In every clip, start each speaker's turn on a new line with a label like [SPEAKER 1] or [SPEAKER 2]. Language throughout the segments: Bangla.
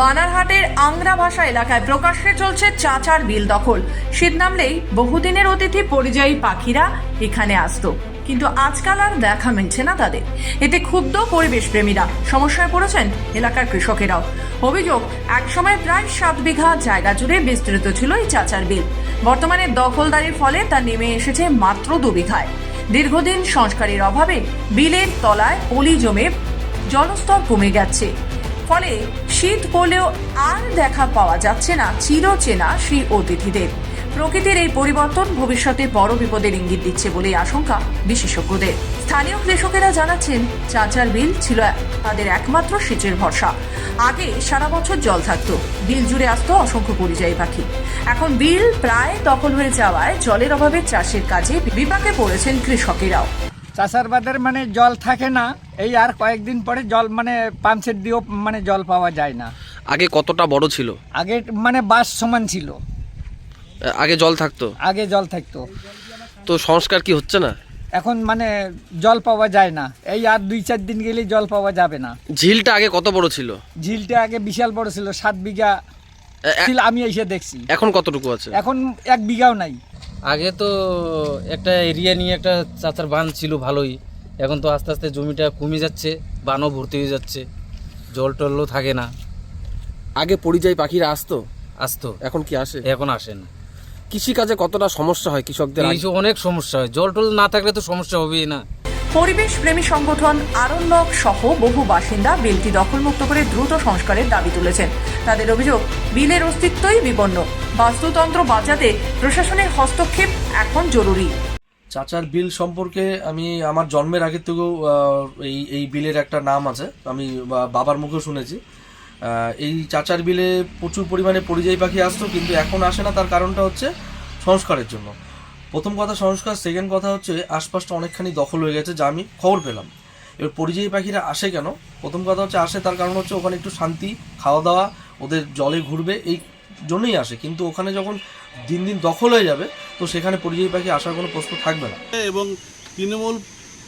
[SPEAKER 1] বানারহাটের আংরা ভাষা এলাকায় প্রকাশ্যে চলছে চাচার বিল দখল। শীত নামলেই বহুদিনের অতিথি পরিযায়ী পাখিরা এখানে আসতো। কিন্তু আজকাল আর দেখা মিলছে না তাদের। এতে ক্ষুব্ধ পরিবেশ প্রেমীরা সমস্যায় পড়েছেন এলাকার কৃষকেরাও। অভিযোগ, একসময় প্রায় সাত বিঘা জায়গা জুড়ে বিস্তৃত ছিল এই চাচার বিল। বর্তমানে দখলদারির ফলে তা নেমে এসেছে মাত্র দু বিঘায়। দীর্ঘদিন সংস্কারের অভাবে বিলের তলায় পলি জমে জলস্তর কমে গেছে। ফলে শীত পড়লেও আর দেখা পাওয়া যাচ্ছে না চিরচেনা সেই অতিথিদের। প্রকৃতির এই পরিবর্তন ভবিষ্যতে বড় বিপদের ইঙ্গিত দিচ্ছে বলেই আশঙ্কা বিশেষজ্ঞদের। স্থানীয় কৃষকেরা জানাচ্ছেন, চাচার বিল ছিল তাদের একমাত্র সেচের ভরসা। আগে সারা বছর জল থাকতো, বিল জুড়ে আসতো অসংখ্য পরিযায়ী পাখি। এখন বিল প্রায় দখল হয়ে যাওয়ায় জলের অভাবে চাষের কাজে বিপাকে পড়েছেন কৃষকেরাও।
[SPEAKER 2] চাষারবাদের মানে জল থাকে না এই আর কয়েকদিন পরে জল মানে পাম্পসেট দিয়েও মানে জল পাওয়া যায় না।
[SPEAKER 3] আগে কতটা বড় ছিল?
[SPEAKER 2] আগে মানে বাস সমান ছিল।
[SPEAKER 3] আগে জল থাকতো?
[SPEAKER 2] আগে জল থাকতো।
[SPEAKER 3] তো সংস্কার কি হচ্ছে না?
[SPEAKER 2] এখন মানে জল পাওয়া যায় না। এই আর দুই চার দিন গেলেই জল পাওয়া যাবে না।
[SPEAKER 3] ঝিলটা আগে কত বড় ছিল?
[SPEAKER 2] ঝিলটা আগে বিশাল বড় ছিল সাত বিঘা ছিল আমি এসে দেখছি।
[SPEAKER 3] এখন কতটুকু আছে?
[SPEAKER 2] এখন এক বিঘাও নাই।
[SPEAKER 4] আগে তো একটা এরিয়া নিয়ে একটা চাচার বান ছিল ভালোই। এখন তো আস্তে আস্তে জমিটা কমে যাচ্ছে বানও ভর্তি হয়ে যাচ্ছে জল টলও থাকে না।
[SPEAKER 3] আগে পরিযায়ী পাখিরা আসতো?
[SPEAKER 4] আসতো।
[SPEAKER 3] এখন কি আসে?
[SPEAKER 4] এখন আসে না।
[SPEAKER 3] কৃষিকাজে কতটা সমস্যা হয় কৃষকদের
[SPEAKER 4] অনেক সমস্যা হয়। জল টল না থাকলে তো সমস্যা হবেই না।
[SPEAKER 1] পরিবেশ প্রেমী সংগঠন আরণ্যক সহ বহু বাসিন্দা বিলটি দখলমুক্ত করে দ্রুত সংস্কারের দাবি তুলেছেন। তাদের অভিযোগ বিলের অস্তিত্বই বিপন্ন। বাস্তুতন্ত্র বাঁচাতে প্রশাসনের হস্তক্ষেপ এখন জরুরি।
[SPEAKER 5] চাচার বিল সম্পর্কে আমি আমার জন্মের আগে থেকেও এই এই বিলের একটা নাম আছে। আমি বাবার মুখেও শুনেছি। এই চাচার বিলে প্রচুর পরিমাণে পরিযায়ী পাখি আসতো, কিন্তু এখন আসে না। তার কারণটা হচ্ছে সংস্কারের জন্য। প্রথম কথা সংস্কার সেকেন্ড কথা হচ্ছে আশপাশটা অনেকখানি দখল হয়ে গেছে, যা আমি খবর পেলাম। এবার পরিযায়ী পাখিরা আসে কেন? প্রথম কথা হচ্ছে আসে, তার কারণ হচ্ছে ওখানে একটু শান্তি, খাওয়া দাওয়া, ওদের জলে ঘুরবে। এই জন্যই আসে, কিন্তু ওখানে যখন দিন দিন দখল হয়ে যাবে, তো সেখানে পরিযায়ী পাখি আসার কোনো প্রশ্ন থাকবে না।
[SPEAKER 6] এবং তৃণমূল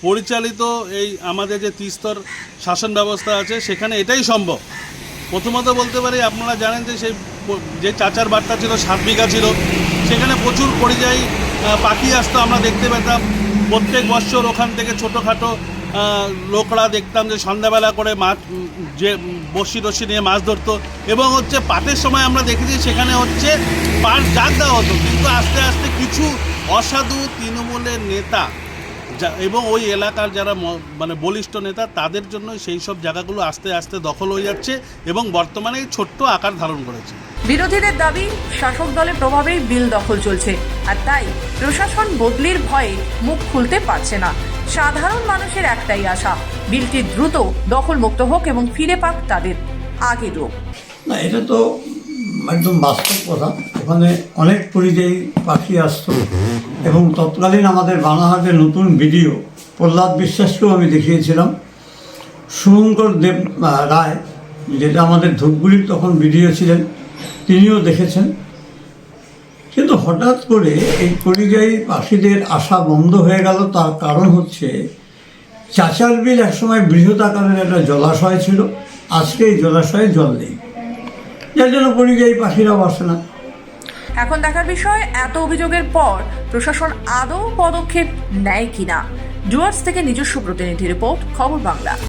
[SPEAKER 6] পরিচালিত এই আমাদের যে তিস্তর শাসন ব্যবস্থা আছে, সেখানে এটাই সম্ভব। প্রথমত বলতে পারি, আপনারা জানেন যে সেই যে চাচার বার্তা ছিল, সাত বিঘা ছিল, সেখানে প্রচুর পরিযায়ী পাখি আসতো, আমরা দেখতে পেতাম। প্রত্যেক বছর ওখান থেকে ছোটোখাটো লোকরা দেখতাম যে সন্ধ্যাবেলা করে মাছ যে বড়শি টসি নিয়ে মাছ ধরতো। এবং হচ্ছে পাটের সময় আমরা দেখেছি সেখানে হচ্ছে পাট জাগ দেওয়া হতো। কিন্তু আস্তে আস্তে কিছু অসাধু তৃণমূলের নেতা যা- এবং ওই এলাকার যারা মানে বলিষ্ঠ নেতা, তাদের জন্য সেই সব জায়গাগুলো আস্তে আস্তে দখল হয়ে যাচ্ছে এবং বর্তমানে ছোট্ট আকার ধারণ করেছে।
[SPEAKER 1] বিরোধীদের দাবি, শাসক দলের প্রভাবেই বিল দখল চলছে। আর তাই প্রশাসন বদলির ভয়ে মুখ খুলতে পারছে না। সাধারণ মানুষের একটাই আশা, বিলটি দ্রুত দখলমুক্ত হোক এবং ফিরে পাক তাদের আগের রূপ।
[SPEAKER 7] না, এটা তো একদম বাস্তব কথা। ওখানে অনেক পরিযায়ী পাখি আসতো এবং তৎকালীন আমাদের বানাহাটের নতুন ভিডিও, প্রহ্লাদ বিশ্বাসকেও আমি দেখিয়েছিলাম। শুভঙ্কর দেব রায়, যেটা আমাদের ধূপগুলির তখন ভিডিও ছিলেন, তিনিও দেখেছেন। কিন্তু হঠাৎ করে এই পরিযায়ী পাখিদের আসা বন্ধ হয়ে গেল। তার কারণ হচ্ছে চাচার বিল একসময় বৃহৎ আকারের একটা জলাশয় ছিল। আজকে এই জলাশয়ে জল নেই। যার জন্য পরিযায়ী পাখিরাও আসে না।
[SPEAKER 1] এখন দেখার বিষয়, এত অভিযোগের পর প্রশাসন আদৌ পদক্ষেপ নেয় কিনা? ডুয়ার্স থেকে নিজস্ব প্রতিনিধি রিপোর্ট, খবর বাংলা।